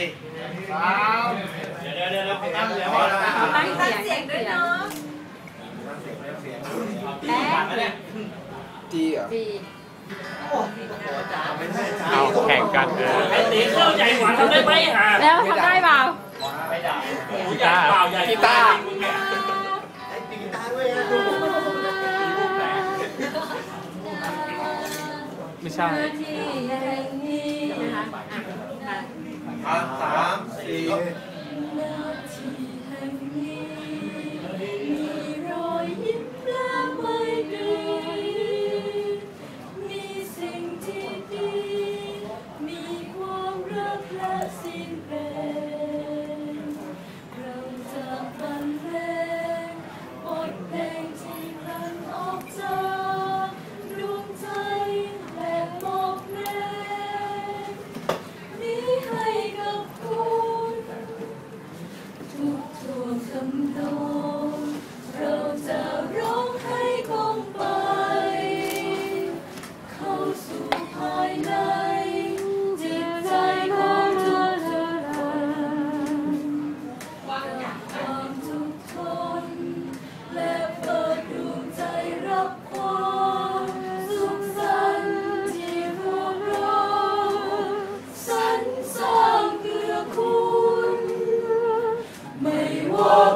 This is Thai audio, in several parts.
ดิสามเดี๋ยวเดี๋ยวเดี๋ยวเาตั้งเสียงตั้งเสียงด้วยเนาะตีเหรอจีเอาแข่งกันเลยไอ้ตีเข้าใจหวานทำได้ไหมฮะแล้วทำได้เปล่าไม่กีตาร์กีตาร์ ไม่ใช่ หนึ่อย่งสคะอ่สามสี่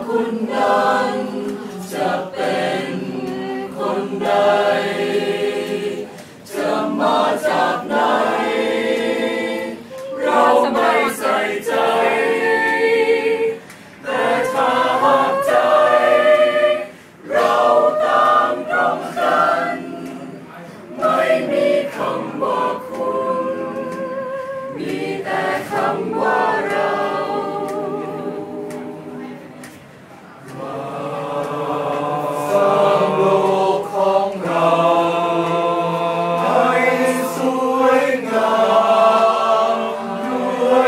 kunde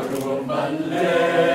Arumalle.